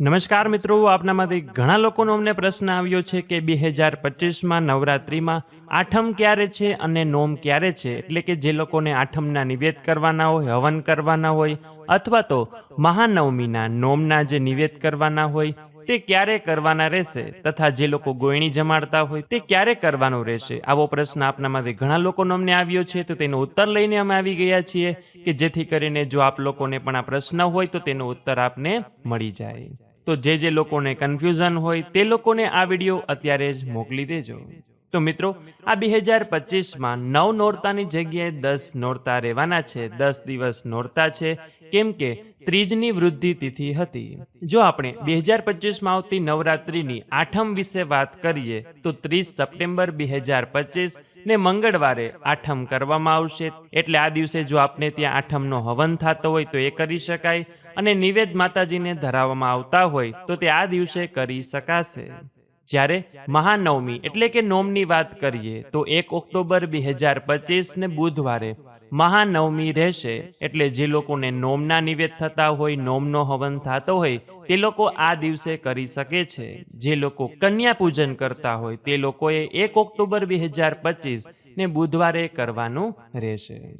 નમસ્કાર મિત્રો, આપનામાંથી ઘણા લોકોનો અમને પ્રશ્ન આવ્યો છે કે બે હજાર પચીસમાં નવરાત્રિમાં આઠમ ક્યારે છે અને નોમ ક્યારે છે? એટલે કે જે લોકોને આઠમના નિવેદ કરવાના હોય, હવન કરવાના હોય, અથવા તો મહાનવમીના નોમના જે નિવેદ કરવાના હોય, તે ક્યારે કરવાના રહેશે? તથા જે લોકો ગોયણી જમાડતા હોય, તે ક્યારે કરવાનું રહેશે? આવો પ્રશ્ન આપનામાંથી ઘણા લોકોનો અમને આવ્યો છે, તો તેનો ઉત્તર લઈને અમે આવી ગયા છીએ કે જેથી કરીને જો આપ લોકોને પણ આ પ્રશ્ન હોય, તો તેનો ઉત્તર આપને મળી જાય. તો જે જે લોકોને કન્ફ્યુઝન હોય તે લોકોને આ વીડિયો અત્યારે જ મોકલી દેજો. તો મિત્રો, આ બે હજાર પચીસમાં નવ નોરતાની જગ્યાએ દસ નોરતા રહેવાના છે, દસ દિવસ નોરતા છે, કેમ કે ત્રીજની વૃદ્ધિ તિથિ હતી. જો આપણે બે હજાર પચીસમાં આવતી નવરાત્રિની આઠમ વિશે વાત કરીએ, તો ત્રીસ સપ્ટેમ્બર બે હજાર પચીસ ને મંગળવારે આઠમ કરવામાં આવશે. એટલે આ દિવસે જો આપને ત્યાં આઠમનો હવન થતો હોય તો એ કરી શકાય અને નિવેદ માતાજીને ધરાવવામાં આવતા હોય તો તે આ દિવસે કરી શકાશે. જ્યારે મહાનવમી એટલે કે નોમની વાત કરીએ તો એક ઓક્ટોબર બે હજાર પચીસ ને બુધવારે મહાનવમી રહેશે એટલે જે લોકોને નોમના નિવેદ થતા હોય, નોમનો હવન થતો હોય, તે લોકો આ દિવસે કરી શકે છે. જે લોકો કન્યા પૂજન કરતા હોય, તે લોકોએ એક ઓક્ટોબર બે હજાર ને બુધવારે કરવાનું રહેશે.